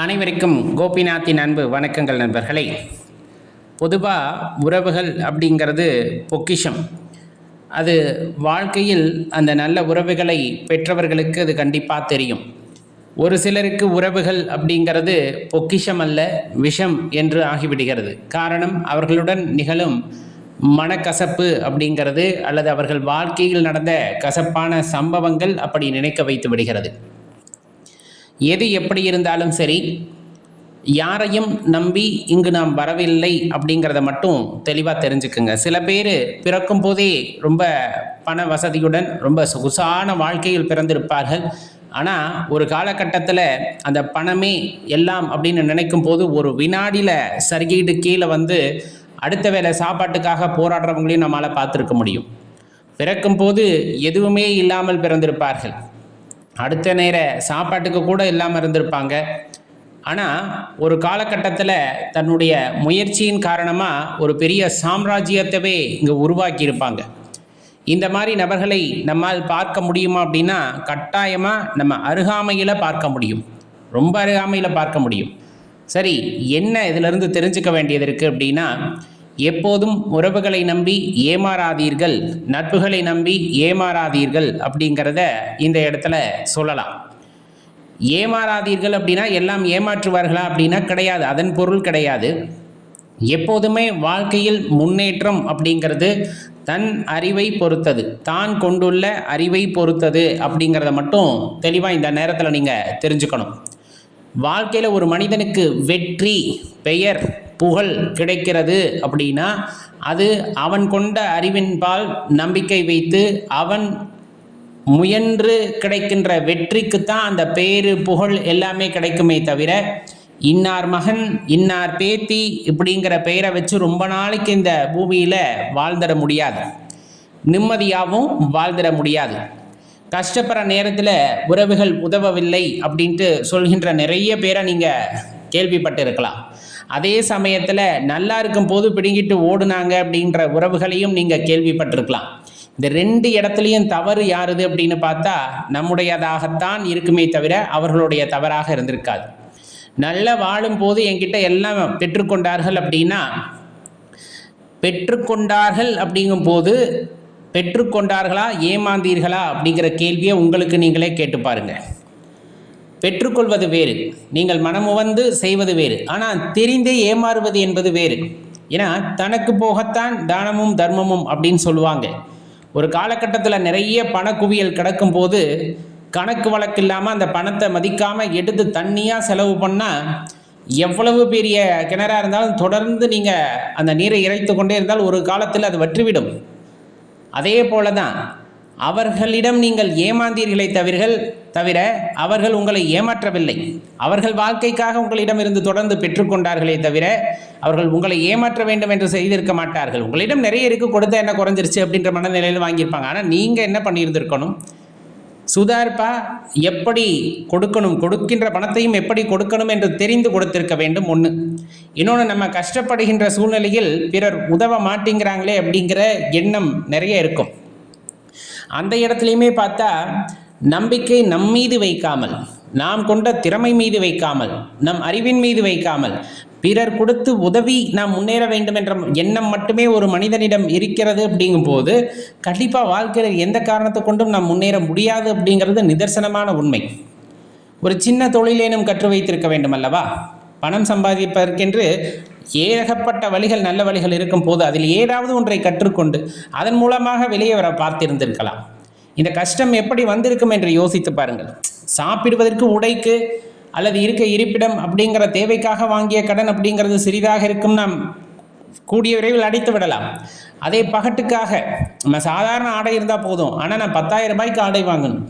அனைவருக்கும் கோபிநாத்தின் அன்பு வணக்கங்கள் நண்பர்களே. பொதுவாக உறவுகள் அப்படிங்கிறது பொக்கிஷம். அது வாழ்க்கையில் அந்த நல்ல உறவுகளை பெற்றவர்களுக்கு அது கண்டிப்பாக தெரியும். ஒரு சிலருக்கு உறவுகள் அப்படிங்கிறது பொக்கிஷம் அல்ல விஷம் என்று ஆகிவிடுகிறது. காரணம் அவர்களுடன் நிகழும் மனக்கசப்பு அப்படிங்கிறது அல்லது அவர்கள் வாழ்க்கையில் நடந்த கசப்பான சம்பவங்கள் அப்படி நினைக்க வைத்து விடுகிறது. எது எப்படி இருந்தாலும் சரி யாரையும் நம்பி இங்கு நாம் வரவில்லை அப்படிங்கிறத மட்டும் தெளிவாக தெரிஞ்சுக்குங்க. சில பேர் பிறக்கும் போதே ரொம்ப பண வசதியுடன் ரொம்ப சொகுசான வாழ்க்கையில் பிறந்திருப்பார்கள். ஆனால் ஒரு காலகட்டத்தில் அந்த பணமே எல்லாம் அப்படின்னு நினைக்கும் போது ஒரு வினாடியில் சரிகிட்டு கீழே வந்து அடுத்த வேளை சாப்பாட்டுக்காக போராடுறவங்களையும் நம்மளால் பார்த்துருக்க முடியும். பிறக்கும் போது எதுவுமே இல்லாமல் பிறந்திருப்பார்கள். அடுத்த நேர சாப்பாட்டுக்கு கூட இல்லாமல் இருந்திருப்பாங்க. ஆனால் ஒரு காலகட்டத்தில் தன்னுடைய முயற்சியின் காரணமாக ஒரு பெரிய சாம்ராஜ்யத்தவே இங்கே உருவாக்கியிருப்பாங்க. இந்த மாதிரி நபர்களை நம்மால் பார்க்க முடியுமா அப்படின்னா கட்டாயமாக நம்ம அருகாமையில் பார்க்க முடியும். ரொம்ப அருகாமையில் பார்க்க முடியும். சரி என்ன இதிலிருந்து தெரிஞ்சுக்க வேண்டியது இருக்குது அப்படின்னா எப்போதும் உறவுகளை நம்பி ஏமாறாதீர்கள் நட்புகளை நம்பி ஏமாறாதீர்கள் அப்படிங்கிறத இந்த இடத்துல சொல்லலாம். ஏமாறாதீர்கள் அப்படின்னா எல்லாம் ஏமாற்றுவார்களா அப்படின்னா கிடையாது அதன் பொருள் கிடையாது. எப்போதுமே வாழ்க்கையில் முன்னேற்றம் அப்படிங்கிறது தன் அறிவை பொறுத்தது தான் கொண்டுள்ள அறிவை பொறுத்தது அப்படிங்கிறத மட்டும் தெளிவாக இந்த நேரத்தில் நீங்கள் தெரிஞ்சுக்கணும். வாழ்க்கையில் ஒரு மனிதனுக்கு வெற்றி பெயர் புகழ் கிடைக்கிறது அப்படின்னா அது அவன் கொண்ட அறிவின்பால் நம்பிக்கை வைத்து அவன் முயன்று கிடைக்கின்ற வெற்றிக்கு தான் அந்த பேரு புகழ் எல்லாமே கிடைக்குமே தவிர இன்னார் மகன் இன்னார் பேத்தி இப்படிங்கிற பெயரை வச்சு ரொம்ப நாளைக்கு இந்த பூமியில் வாழ்ந்துட முடியாது. நிம்மதியாகவும் வாழ்ந்துட முடியாது. கஷ்டப்படுற நேரத்தில் உறவுகள் உதவவில்லை அப்படின்ட்டு சொல்கின்ற நிறைய பேரை நீங்கள் கேள்விப்பட்டிருக்கலாம். அதே சமயத்தில் நல்லா இருக்கும் போது பிடுங்கிட்டு ஓடுனாங்க அப்படின்ற உறவுகளையும் நீங்கள் கேள்விப்பட்டிருக்கலாம். இந்த ரெண்டு இடத்துலையும் தவறு யாருது அப்படின்னு பார்த்தா நம்முடையதாகத்தான் இருக்குமே தவிர அவர்களுடைய தவறாக இருந்திருக்காது. நல்ல வாழும்போது என்கிட்ட எல்லாம் பெற்றுக்கொண்டார்கள் அப்படின்னா பெற்றுக்கொண்டார்கள் அப்படிங்கும்போது பெற்றுக்கொண்டார்களா ஏமாந்தீர்களா அப்படிங்கிற கேள்வியை உங்களுக்கு நீங்களே கேட்டு பாருங்கள் பெற்றுக்கொள்வது வேறு. நீங்கள் மனமுவந்து செய்வது வேறு. ஆனால் தெரிந்தே ஏமாறுவது என்பது வேறு. ஏன்னா தனக்கு போகத்தான் தானமும் தர்மமும் அப்படின்னு சொல்லுவாங்க. ஒரு காலகட்டத்தில் நிறைய பணக்குவியல் கிடக்கும் போது கணக்கு வழக்கு இல்லாமல் அந்த பணத்தை மதிக்காமல் எடுத்து தண்ணியாக செலவு பண்ணால் எவ்வளவு பெரிய கிணறாக இருந்தாலும் தொடர்ந்து நீங்கள் அந்த நீரை இறைத்து கொண்டே இருந்தால் ஒரு காலத்தில் அது வற்றிவிடும். அதே போல தான் அவர்களிடம் நீங்கள் ஏமாந்தீர்களை தவிர்கள் தவிர அவர்கள் உங்களை ஏமாற்றவில்லை. அவர்கள் வாழ்க்கைக்காக உங்களிடம் இருந்து தொடர்ந்து பெற்றுக்கொண்டார்களே தவிர அவர்கள் உங்களை ஏமாற்ற வேண்டும் என்று செய்திருக்க மாட்டார்கள். உங்களிடம் நிறைய இருக்கு கொடுத்தா என்ன குறைஞ்சிருச்சு அப்படின்ற மனநிலையில் வாங்கியிருப்பாங்க. ஆனால் நீங்கள் என்ன பண்ணியிருந்திருக்கணும்? சுதார்பா எப்படி கொடுக்கணும்? கொடுக்கின்ற பணத்தையும் எப்படி கொடுக்கணும் என்று தெரிந்து கொடுத்திருக்க வேண்டும். ஒன்று இன்னொன்று நம்ம கஷ்டப்படுகின்ற சூழ்நிலையில் பிறர் உதவ மாட்டேங்கிறாங்களே அப்படிங்கிற எண்ணம் நிறைய இருக்கும். அந்த இடத்துலையுமே பார்த்தா நம்பிக்கை நம் மீது வைக்காமல் நாம் கொண்ட திறமை மீது வைக்காமல் நம் அறிவின் மீது வைக்காமல் பிறர் கொடுத்து உதவி நாம் முன்னேற வேண்டும் என்ற எண்ணம் மட்டுமே ஒரு மனிதனிடம் இருக்கிறது அப்படிங்கும்போது கண்டிப்பாக வாழ்க்கையில் எந்த காரணத்தை கொண்டும் நாம் முன்னேற முடியாது அப்படிங்கிறது நிதர்சனமான உண்மை. ஒரு சின்ன தொழிலேனும் கற்று வைத்திருக்க வேண்டும் அல்லவா பணம் சம்பாதிப்பதற்கென்று ஏகப்பட்ட வழிகள் நல்ல வழிகள் இருக்கும் போது அதில் ஏதாவது ஒன்றை கற்றுக்கொண்டு அதன் மூலமாக வெளியே வர பார்த்திருந்திருக்கலாம். இந்த கஷ்டம் எப்படி வந்திருக்கும் என்று யோசித்து பாருங்கள். சாப்பிடுவதற்கு உடைக்கு அல்லது இருக்க இருப்பிடம் அப்படிங்கிற தேவைக்காக வாங்கிய கடன் அப்படிங்கிறது சிறிதாக இருக்கும் நாம் கூடிய விரைவில் அடைத்து விடலாம். அதே பகட்டுக்காக நம்ம சாதாரண ஆடை இருந்தால் போதும். ஆனால் நான் பத்தாயிரம் ரூபாய்க்கு ஆடை வாங்கணும்.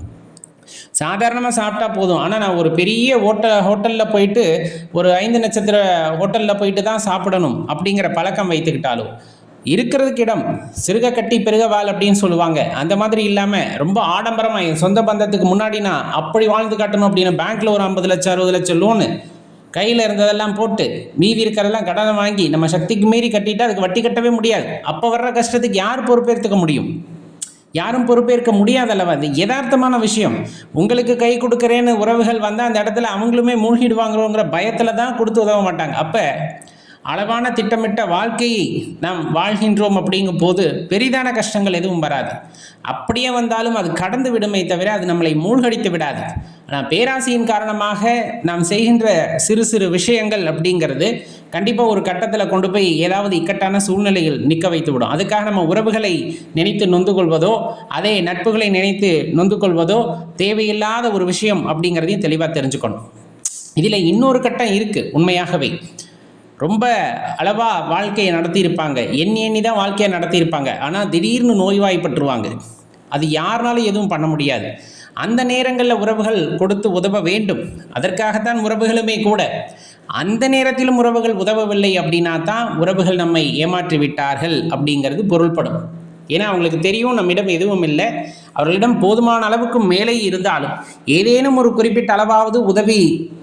சாதாரணமாக சாப்பிட்டா போதும். ஆனால் நான் ஒரு பெரிய ஹோட்டல் ஹோட்டலில் போயிட்டு ஒரு ஐந்து நட்சத்திர ஹோட்டலில் போயிட்டு தான் சாப்பிடணும் அப்படிங்கிற பழக்கம் வைத்துக்கிட்டாலும் இருக்கிறதுக்கு இடம் சிறுக கட்டி பெருக வாழ் அப்படின்னு சொல்லுவாங்க. அந்த மாதிரி இல்லாமல் ரொம்ப ஆடம்பரமாக என் சொந்த பந்தத்துக்கு முன்னாடி நான் அப்படி வாழ்ந்து காட்டணும் அப்படின்னு பேங்க்கில் ஒரு ஐம்பது லட்சம் அறுபது லட்சம் லோனு கையில் இருந்ததெல்லாம் போட்டு மீதி இருக்கிறதெல்லாம் கடனை வாங்கி நம்ம சக்திக்கு மீறி கட்டிட்டு அதுக்கு வட்டி கட்டவே முடியாது. அப்போ வர்ற கஷ்டத்துக்கு யார் பொறுப்பேற்றுக்க முடியும்? யாரும் பொறுப்பேற்க முடியாதல்லவா அது. யதார்த்தமான விஷயம். உங்களுக்கு கை கொடுக்குறேன்னு உறவுகள் வந்தால் அந்த இடத்துல அவங்களுமே மூழ்கிடுவாங்களோங்கிற பயத்தில் தான் கொடுத்து உதவ மாட்டாங்க. அப்போ அளவான திட்டமிட்ட வாழ்க்கையை நாம் வாழ்கின்றோம் அப்படிங்கும் போது பெரிதான கஷ்டங்கள் எதுவும் வராது. அப்படியே வந்தாலும் அது கடந்து விடுமே தவிர அது நம்மளை மூழ்கடித்து விடாது. ஆனால் பேராசையின் காரணமாக நாம் செய்கின்ற சிறு சிறு விஷயங்கள் அப்படிங்கிறது கண்டிப்பாக ஒரு கட்டத்தில் கொண்டு போய் ஏதாவது இக்கட்டான சூழ்நிலையில் நிற்க வைத்து விடும். அதுக்காக நம்ம உறவுகளை நினைத்து நொந்து கொள்வதோ அதே நட்புகளை நினைத்து நொந்து கொள்வதோ தேவையில்லாத ஒரு விஷயம் அப்படிங்கிறதையும் தெளிவாக தெரிஞ்சுக்கணும். இதில் இன்னொரு கட்டம் இருக்குது உண்மையாகவே. ரொம்ப அளவாக வாழ்க்கையை நடத்தியிருப்பாங்க. எண்ணி எண்ணி தான் வாழ்க்கையை நடத்தியிருப்பாங்க. ஆனால் திடீர்னு நோய்வாய்ப்பட்டுருவாங்க. அது யாருனாலும் எதுவும் பண்ண முடியாது. அந்த நேரங்களில் உறவுகள் கொடுத்து உதவ வேண்டும். அதற்காகத்தான் உறவுகளுமே கூட. அந்த நேரத்திலும் உறவுகள் உதவவில்லை அப்படின்னா தான் உறவுகள் நம்மை ஏமாற்றி விட்டார்கள் அப்படிங்கிறது பொருள்படும். ஏன்னா அவங்களுக்கு தெரியும் நம்மிடம் எதுவும் இல்லை. அவர்களிடம் போதுமான அளவுக்கு மேலே இருந்தாலும் ஏதேனும் ஒரு குறிப்பிட்ட அளவாவது உதவி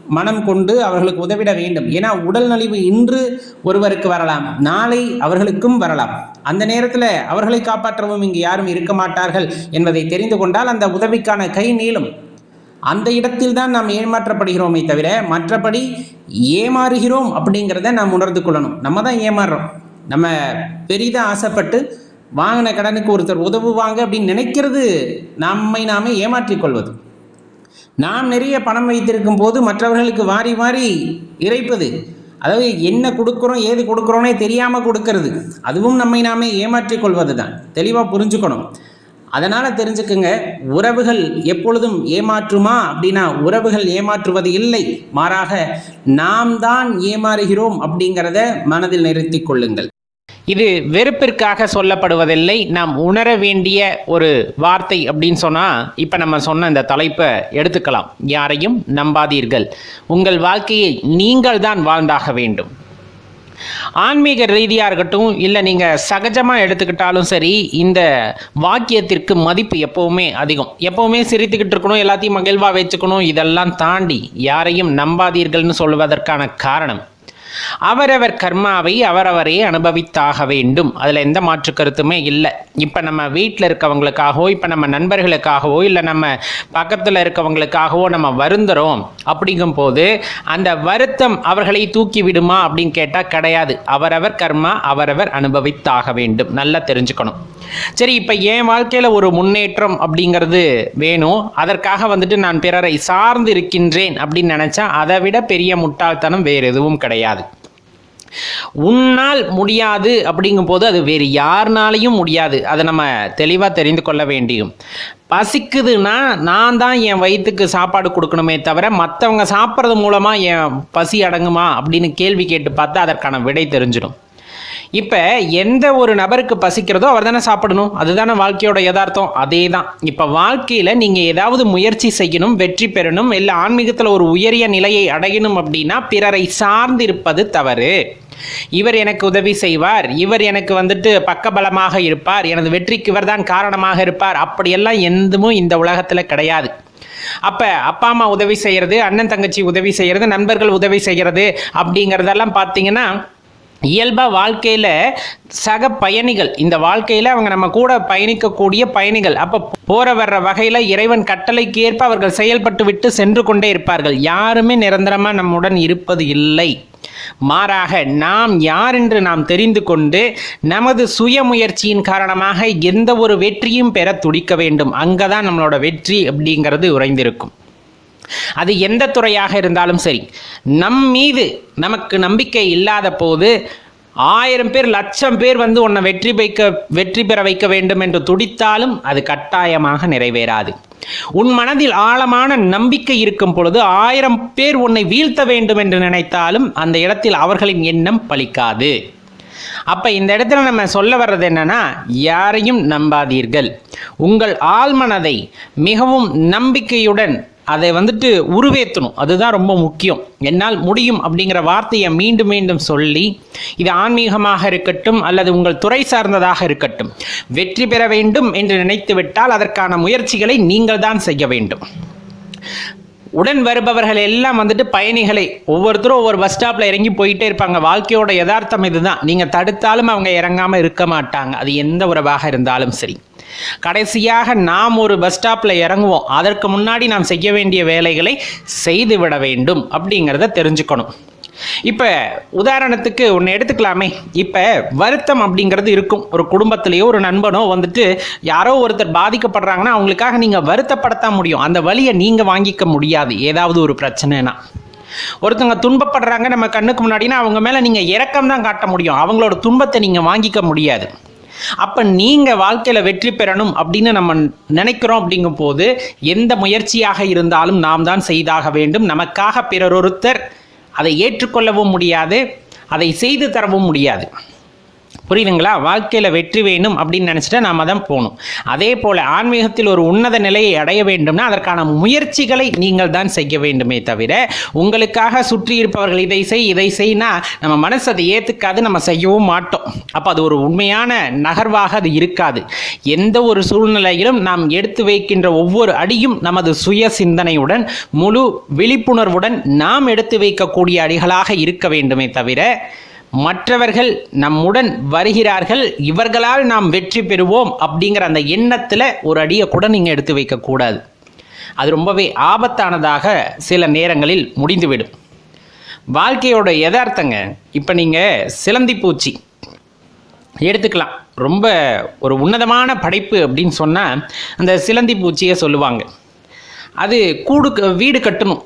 மனம் கொண்டு அவர்களுக்கு உதவிட வேண்டும். ஏன்னா உடல் நலிவு இன்று ஒருவருக்கு வரலாம். நாளை அவர்களுக்கும் வரலாம். அந்த நேரத்தில் அவர்களை காப்பாற்றவும் இங்கு யாரும் இருக்க மாட்டார்கள் என்பதை தெரிந்து கொண்டால் அந்த உதவிக்கான கை நீளும் அந்த இடத்தில் தான் நாம் ஏமாற்றப்படுகிறோமே தவிர மற்றபடி ஏமாறுகிறோம் அப்படிங்கிறத நாம் உணர்ந்து கொள்ளணும். நம்ம தான் ஏமாறுறோம். நம்ம பெரிதாக ஆசைப்பட்டு வாங்கின கடனுக்கு ஒருத்தர் உதவுவாங்க அப்படின்னு நினைக்கிறது நம்மை நாமே ஏமாற்றிக் கொள்வது. நாம் நிறைய பணம் வைத்திருக்கும் போது மற்றவர்களுக்கு வாரி வாரி இறைப்பது. அதாவது என்ன கொடுக்குறோம் ஏது கொடுக்குறோனே தெரியாமல் கொடுக்கறது. அதுவும் நம்மை நாமே ஏமாற்றிக் கொள்வது தான் தெளிவாக புரிஞ்சுக்கணும். அதனால் தெரிஞ்சுக்குங்க உறவுகள் எப்பொழுதும் ஏமாற்றுமா அப்படின்னா உறவுகள் ஏமாற்றுவது இல்லை. மாறாக நாம் தான் ஏமாறுகிறோம் அப்படிங்கிறத மனதில் நிறுத்தி கொள்ளுங்கள். இது வெறுப்பிற்காக சொல்லப்படுவதில்லை. நாம் உணர வேண்டிய ஒரு வார்த்தை அப்படின்னு சொன்னால் இப்போ நம்ம சொன்ன இந்த தலைப்பை எடுத்துக்கலாம். யாரையும் நம்பாதீர்கள். உங்கள் வாழ்க்கையை நீங்கள் தான் வாழ்ந்தாக வேண்டும். ஆன்மீக ரீதியாக இருக்கட்டும் இல்லை நீங்கள் சகஜமாக எடுத்துக்கிட்டாலும் சரி இந்த வாக்கியத்திற்கு மதிப்பு எப்போவுமே அதிகம். எப்போவுமே சிரித்துக்கிட்டு இருக்கணும் எல்லாத்தையும் மகிழ்வாக வச்சுக்கணும் இதெல்லாம் தாண்டி யாரையும் நம்பாதீர்கள்னு சொல்வதற்கான காரணம் அவரவர் கர்மாவை அவரவரே அனுபவித்தாக வேண்டும். அதில் எந்த மாற்று கருத்துமே இல்லை. இப்போ நம்ம வீட்டில் இருக்கவங்களுக்காகவோ இப்போ நம்ம நண்பர்களுக்காகவோ இல்லை நம்ம பக்கத்தில் இருக்கவங்களுக்காகவோ நம்ம வருந்துறோம் அப்படிங்கும்போது அந்த வருத்தம் அவர்களை தூக்கி விடுமா அப்படின்னு கேட்டால் கிடையாது. அவரவர் கர்மா அவரவர் அனுபவித்தாக வேண்டும். நல்லா தெரிஞ்சுக்கணும். சரி இப்போ என் வாழ்க்கையில் ஒரு முன்னேற்றம் அப்படிங்கிறது வேணும். அதற்காக வந்துட்டு நான் பிறரை சார்ந்து இருக்கின்றேன் அப்படின்னு நினச்சா அதை விட பெரிய முட்டாள்தனம் வேறு எதுவும் கிடையாது. உன்னால் முடியாது அப்படிங்கும் போது அது வேறு யாருனாலையும் முடியாது. அதை நம்ம தெளிவாக தெரிந்து கொள்ள வேண்டியும். பசிக்குதுன்னா நான் தான் என் வயிற்றுக்கு சாப்பாடு கொடுக்கணுமே தவிர மற்றவங்க சாப்பிட்றது மூலமாக என் பசி அடங்குமா அப்படின்னு கேள்வி கேட்டு பார்த்தா அதற்கான விடை தெரிஞ்சிடும். இப்போ எந்த ஒரு நபருக்கு பசிக்கிறதோ அவர் தானே சாப்பிடணும். அதுதானே வாழ்க்கையோட யதார்த்தம். அதே தான். இப்போ வாழ்க்கையில் நீங்கள் ஏதாவது முயற்சி செய்யணும் வெற்றி பெறணும் இல்லை ஆன்மீகத்தில் ஒரு உயரிய நிலையை அடையணும் அப்படின்னா பிறரை சார்ந்திருப்பது தவறு. இவர் எனக்கு உதவி செய்வார். இவர் எனக்கு வந்துட்டு பக்கபலமாக இருப்பார். எனது வெற்றிக்கு இவர் தான் காரணமாக இருப்பார். அப்படியெல்லாம் எந்தமும் இந்த உலகத்தில் கிடையாது. அப்போ அப்பா அம்மா உதவி செய்கிறது அண்ணன் தங்கச்சி உதவி செய்கிறது நண்பர்கள் உதவி செய்கிறது அப்படிங்கிறதெல்லாம் பார்த்தீங்கன்னா இயல்பாக வாழ்க்கையில் சக பயணிகள் இந்த வாழ்க்கையில் அவங்க நம்ம கூட பயணிக்கக்கூடிய பயணிகள் அப்போ போற வர்ற வகையில் இறைவன் கட்டளைக்கு ஏற்ப அவர்கள் செயல்பட்டு விட்டு சென்று கொண்டே இருப்பார்கள். யாருமே நிரந்தரமாக நம்முடன் இருப்பது இல்லை. மாறாக நாம் யார் என்று நாம் தெரிந்து கொண்டு நமது சுய முயற்சியின் காரணமாக எந்த ஒரு வெற்றியும் பெற துடிக்க வேண்டும். அங்கே தான் நம்மளோட வெற்றி அப்படிங்கிறது உறைந்திருக்கும். அது எந்த துறையாக இருந்தாலும் சரி நம் மீது நமக்கு நம்பிக்கை இல்லாத போது ஆயிரம் பேர் லட்சம் பேர் வந்து உன்னை வெற்றி வைக்க வெற்றி பெற வைக்க வேண்டும் என்று துடித்தாலும் அது கட்டாயமாக நிறைவேறாது. உன் மனதில் ஆழமான நம்பிக்கை இருக்கும் பொழுது ஆயிரம் பேர் உன்னை வீழ்த்த வேண்டும் என்று நினைத்தாலும் அந்த இடத்தில் அவர்களின் எண்ணம் பலிக்காது. அப்ப இந்த இடத்துல நம்ம சொல்ல வர்றது என்னன்னா யாரையும் நம்பாதீர்கள். உங்கள் ஆழ்மனதை மிகவும் நம்பிக்கையுடன் அதை வந்துட்டு உருவேற்றணும் அதுதான் ரொம்ப முக்கியம். என்னால் முடியும் அப்படிங்கிற வார்த்தையை மீண்டும் மீண்டும் சொல்லி இது ஆன்மீகமாக இருக்கட்டும் அல்லது உங்கள் துறை சார்ந்ததாக இருக்கட்டும் வெற்றி பெற வேண்டும் என்று நினைத்துவிட்டால் அதற்கான முயற்சிகளை நீங்கள் தான் செய்ய வேண்டும். உடன் வருபவர்கள் எல்லாம் வந்துட்டு பயணிகளை ஒவ்வொருத்தரும் ஒவ்வொரு பஸ் ஸ்டாப்பில் இறங்கி போயிட்டே இருப்பாங்க. வாழ்க்கையோட யதார்த்தம் இதுதான். நீங்கள் தடுத்தாலும் அவங்க இறங்காமல் இருக்க மாட்டாங்க. அது எந்த உறவாக இருந்தாலும் சரி. கடைசியாக நாம் ஒரு பஸ் ஸ்டாப்பில் இறங்குவோம். அதற்கு முன்னாடி நாம் செய்ய வேண்டிய வேலைகளை செய்து விட வேண்டும் அப்படிங்கிறத தெரிஞ்சுக்கணும். இப்போ உதாரணத்துக்கு ஒன்று எடுத்துக்கலாமே. இப்போ வருத்தம் அப்படிங்கிறது இருக்கும். ஒரு குடும்பத்திலேயோ ஒரு நண்பனோ வந்துட்டு யாரோ ஒருத்தர் பாதிக்கப்படுறாங்கன்னா அவங்களுக்காக நீங்கள் வருத்தப்படுத்த முடியும். அந்த வழியை நீங்கள் வாங்கிக்க முடியாது. ஏதாவது ஒரு பிரச்சனைனா. ஒருத்தவங்க துன்பப்படுறாங்க நம்ம கண்ணுக்கு முன்னாடினா அவங்க மேலே நீங்கள் இரக்கம் தான் காட்ட முடியும். அவங்களோட துன்பத்தை நீங்கள் வாங்கிக்க முடியாது. அப்போ நீங்கள் வாழ்க்கையில் வெற்றி பெறணும் அப்படின்னு நம்ம நினைக்கிறோம் அப்படிங்கும் போது எந்த முயற்சியாக இருந்தாலும் நாம் தான் செய்தாக வேண்டும். நமக்காக பிறரொருத்தர் அதை ஏற்றுக்கொள்ளவும் முடியாது அதை செய்து தரவும் முடியாது. புரியுதுங்களா? வாழ்க்கையில் வெற்றி வேணும் அப்படின்னு நினச்சிட்டா நாம் தான் போகணும். அதே போல் ஆன்மீகத்தில் ஒரு உன்னத நிலையை அடைய வேண்டும்னா அதற்கான முயற்சிகளை நீங்கள் தான் செய்ய வேண்டுமே தவிர உங்களுக்காக சுற்றி இருப்பவர்கள் இதை செய் இதை செய்னா நம்ம மனசு அதை ஏற்றுக்காது நம்ம செய்யவும் மாட்டோம். அப்போ அது ஒரு உண்மையான நகர்வாக அது இருக்காது. எந்த ஒரு சூழ்நிலையிலும் நாம் எடுத்து வைக்கின்ற ஒவ்வொரு அடியும் நமது சுய சிந்தனையுடன் முழு விழிப்புணர்வுடன் நாம் எடுத்து வைக்கக்கூடிய அடிகளாக இருக்க வேண்டுமே தவிர மற்றவர்கள் நம்முடன் வருகிறார்கள் இவர்களால் நாம் வெற்றி பெறுவோம் அப்படிங்கிற அந்த எண்ணத்தில் ஒரு அடியை கூட நீங்கள் எடுத்து வைக்கக்கூடாது அது ரொம்பவே ஆபத்தானதாக சில நேரங்களில் முடிந்துவிடும். வாழ்க்கையோட யதார்த்தங்க இப்போ நீங்கள் சிலந்தி பூச்சி எடுத்துக்கலாம். ரொம்ப ஒரு உன்னதமான படைப்பு அப்படின்னு சொன்னால் அந்த சிலந்தி பூச்சியை சொல்லுவாங்க. அது கூடு க- வீடு கட்டணும்.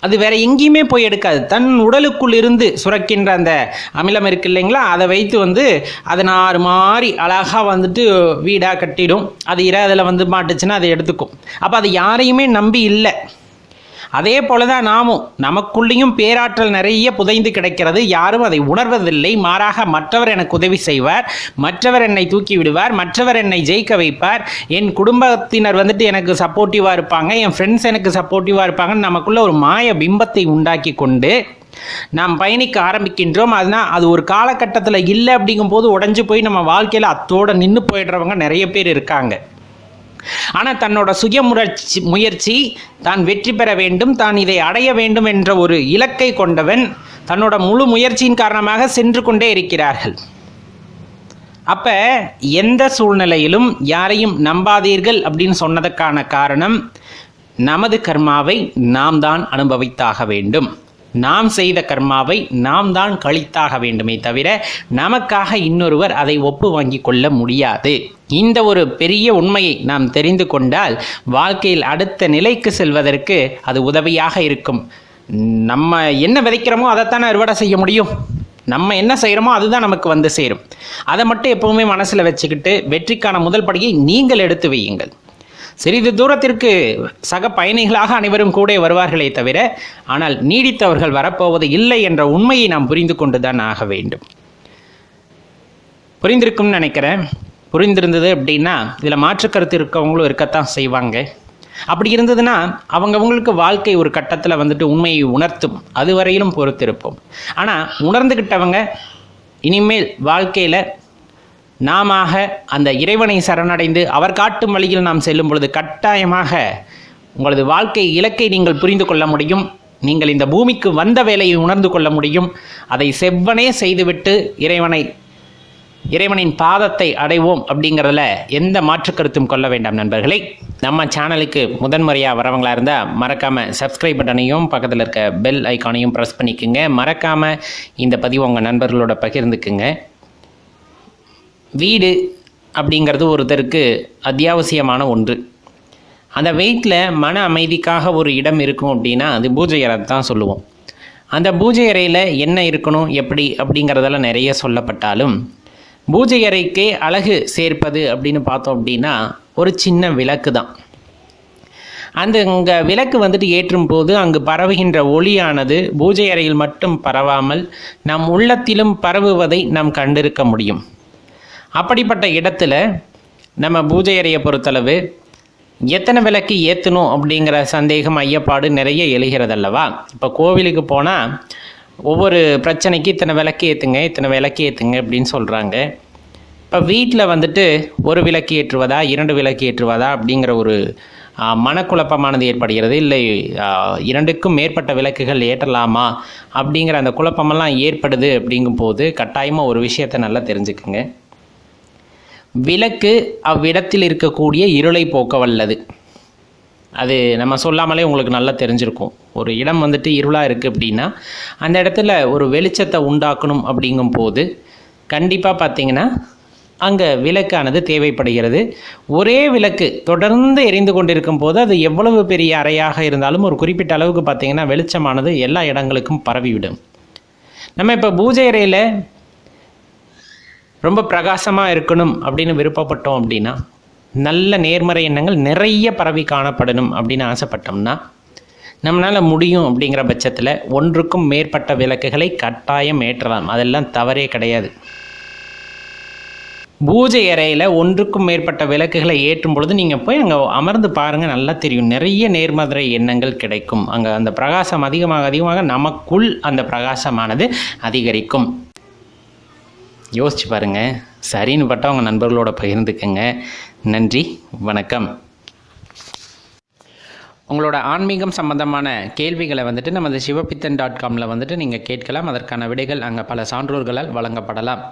அது வேற எங்கேயுமே போய் எடுக்காது. தன் உடலுக்குள் இருந்து சுரக்கின்ற அந்த அமிலம் இருக்கு இல்லைங்களா? அதை வைத்து வந்து அதை நாறு மாதிரி அழகாக வந்துட்டு வீடாக கட்டிடும். அது இர அதில் வந்து மாட்டுச்சுன்னா அதை எடுத்துக்கும். அப்போ அது யாரையுமே நம்பி இல்லை. அதே போல தான் நாமும் நமக்குள்ளேயும் பேராற்றல் நிறைய புதைந்து கிடக்கிறது. யாரும் அதை உணர்வதில்லை. மாறாக மற்றவர் எனக்கு உதவி செய்வார். மற்றவர் என்னை தூக்கி விடுவார். மற்றவர் என்னை ஜெயிக்க வைப்பார். என் குடும்பத்தினர் வந்துட்டு எனக்கு சப்போர்ட்டிவாக இருப்பாங்க. என் ஃப்ரெண்ட்ஸ் எனக்கு சப்போர்ட்டிவாக இருப்பாங்கன்னு நமக்குள்ள ஒரு மாய பிம்பத்தை உண்டாக்கி கொண்டு நாம் பயணிக்க ஆரம்பிக்கின்றோம். அதனால் அது ஒரு காலகட்டத்தில் இல்லை அப்படிங்கும்போது உடஞ்சு போய் நம்ம வாழ்க்கையில் அத்தோட நின்று போயிடுறவங்க நிறைய பேர் இருக்காங்க. ஆனால் தன்னோட சுய முயற்சி முயற்சி தான் வெற்றி பெற வேண்டும் தான் இதை அடைய வேண்டும் என்ற ஒரு இலக்கை கொண்டவன் தன்னோட முழு முயற்சியின் காரணமாக சென்று கொண்டே இருக்கிறார்கள். அப்ப எந்த சூழ்நிலையிலும் யாரையும் நம்பாதீர்கள் அப்படின்னு சொன்னதற்கான காரணம் நமது கர்மாவை நாம் தான் அனுபவித்தாக வேண்டும். நாம் செய்த கர்மாவை நாம் தான் கழித்தாக வேண்டுமே தவிர நமக்காக இன்னொருவர் அதை ஒப்பு வாங்கி கொள்ள முடியாது. இந்த ஒரு பெரிய உண்மையை நாம் தெரிந்து கொண்டால் வாழ்க்கையில் அடுத்த நிலைக்கு செல்வதற்கு அது உதவியாக இருக்கும். நம்ம என்ன விதைக்கிறோமோ அதைத்தானே அறுவடை செய்ய முடியும். நம்ம என்ன செய்கிறோமோ அதுதான் நமக்கு வந்து சேரும். அதை மட்டும் எப்பவுமே மனசில் வச்சுக்கிட்டு வெற்றிக்கான முதல் படியை நீங்கள் எடுத்து வையுங்கள். சிறிது தூரத்திற்கு சக பயணிகளாக அனைவரும் கூட வருவார்களே தவிர ஆனால் நீடித்தவர்கள் வரப்போவது இல்லை என்ற உண்மையை நாம் புரிந்து கொண்டு தான் ஆக வேண்டும். புரிந்திருக்கும்னு நினைக்கிறேன். புரிந்திருந்தது அப்படின்னா இதில் மாற்றுக்கருத்து இருக்கவங்களும் இருக்கத்தான் செய்வாங்க. அப்படி இருந்ததுன்னா அவங்கவங்களுக்கு வாழ்க்கை ஒரு கட்டத்தில் வந்துட்டு உண்மையை உணர்த்தும். அது வரையிலும் பொறுத்திருப்போம். ஆனால் உணர்ந்துக்கிட்டவங்க இனிமேல் வாழ்க்கையில் நாம அந்த இறைவனை சரணடைந்து அவர் காட்டும் வழியில் நாம் செல்லும் பொழுது கட்டாயமாக உங்களது வாழ்க்கை இலக்கை நீங்கள் புரிந்து கொள்ள முடியும். நீங்கள் இந்த பூமிக்கு வந்த வேலையை உணர்ந்து கொள்ள முடியும். அதை செவ்வனே செய்துவிட்டு இறைவனை இறைவனின் பாதத்தை அடைவோம் அப்படிங்கிறதுல எந்த மாற்று கருத்தும் கொள்ள வேண்டாம் நண்பர்களே. நம்ம சேனலுக்கு முதன்முறையாக வரவங்களாக இருந்தால் மறக்காமல் சப்ஸ்கிரைப் பட்டனையும் பக்கத்தில் இருக்க பெல் ஐக்கானையும் ப்ரெஸ் பண்ணிக்கோங்க. மறக்காமல் இந்த பதிவு உங்கள் நண்பர்களோட பகிர்ந்துக்குங்க. வீடு அப்படிங்கிறது ஒருத்தருக்கு அத்தியாவசியமான ஒன்று. அந்த வெயிட்டில் மன அமைதிக்காக ஒரு இடம் இருக்கும் அப்படின்னா அது பூஜை அறை தான் சொல்லுவோம். அந்த பூஜை அறையில் என்ன இருக்கணும் எப்படி அப்படிங்கிறதெல்லாம் நிறைய சொல்லப்பட்டாலும் பூஜை அறைக்கே அழகு சேர்ப்பது அப்படின்னு பார்த்தோம் அப்படின்னா ஒரு சின்ன விளக்கு தான். அந்த இங்கே விளக்கு வந்துட்டு ஏற்றும் போது அங்கு பரவுகின்ற ஒளியானது பூஜை அறையில் மட்டும் பரவாமல் நம் உள்ளத்திலும் பரவுவதை நாம் கண்டிருக்க முடியும். அப்படிப்பட்ட இடத்துல நம்ம பூஜை அறையை பொறுத்தளவு எத்தனை விளக்கு ஏற்றணும் அப்படிங்கிற சந்தேகம் ஐயப்பாடு நிறைய எழுகிறதல்லவா? இப்போ கோவிலுக்கு போனால் ஒவ்வொரு பிரச்சனைக்கு இத்தனை விளக்கு ஏற்றுங்க இத்தனை விளக்கு ஏற்றுங்க அப்படின்னு சொல்கிறாங்க இப்போ வீட்டில் வந்துட்டு ஒரு விளக்கு ஏற்றுவதா இரண்டு விளக்கு ஏற்றுவதா அப்படிங்கிற ஒரு மனக்குழப்பமானது ஏற்படுகிறது. இல்லை இரண்டுக்கும் மேற்பட்ட விளக்குகள் ஏற்றலாமா அப்படிங்கிற அந்த குழப்பமெல்லாம் ஏற்படுது அப்படிங்கும்போது கட்டாயமாக ஒரு விஷயத்தை நல்லா தெரிஞ்சுக்குங்க. விளக்கு அவ்விடத்தில் இருக்கக்கூடிய இருளை போக்க வல்லது அது நம்ம சொல்லாமலே உங்களுக்கு நல்லா தெரிஞ்சிருக்கும். ஒரு இடம் வந்துட்டு இருளாக இருக்குது அப்படின்னா அந்த இடத்துல ஒரு வெளிச்சத்தை உண்டாக்கணும் அப்படிங்கும் போது கண்டிப்பாக பார்த்தீங்கன்னா அங்கே விளக்கானது தேவைப்படுகிறது. ஒரே விளக்கு தொடர்ந்து எரிந்து கொண்டிருக்கும் போது அது எவ்வளவு பெரிய அறையாக இருந்தாலும் ஒரு குறிப்பிட்ட அளவுக்கு பார்த்தீங்கன்னா வெளிச்சமானது எல்லா இடங்களுக்கும் பரவிவிடும். நம்ம இப்போ பூஜை அறையில் ரொம்ப பிரகாசமாக இருக்கணும் அப்படின்னு விருப்பப்பட்டோம் அப்படின்னா நல்ல நேர்மறை எண்ணங்கள் நிறைய பரவி காணப்படணும் அப்படின்னு ஆசைப்பட்டோம்னா நம்மளால் முடியும் அப்படிங்கிற பட்சத்தில் ஒன்றுக்கும் மேற்பட்ட விளக்குகளை கட்டாயம் ஏற்றலாம். அதெல்லாம் தவறே கிடையாது. பூஜை அறையில் ஒன்றுக்கும் மேற்பட்ட விளக்குகளை ஏற்றும் பொழுது நீங்கள் போய் அங்கே அமர்ந்து பாருங்கள் நல்லா தெரியும். நிறைய நேர்மதுரை எண்ணங்கள் கிடைக்கும். அங்கே அந்த பிரகாசம் அதிகமாக அதிகமாக நமக்குள் அந்த பிரகாசமானது அதிகரிக்கும். யோசிச்சு பாருங்க. சரின்னு பட்டா உங்கள் நண்பர்களோட பகிர்ந்துக்கங்க. நன்றி வணக்கம். உங்களோட ஆன்மீகம் சம்பந்தமான கேள்விகளை வந்துட்டு நமது சிவபித்தன் டாட் காமில் வந்துட்டு நீங்கள் கேட்கலாம். அதற்கான விடைகள் அங்கே பல சான்றோர்களால் வழங்கப்படலாம்.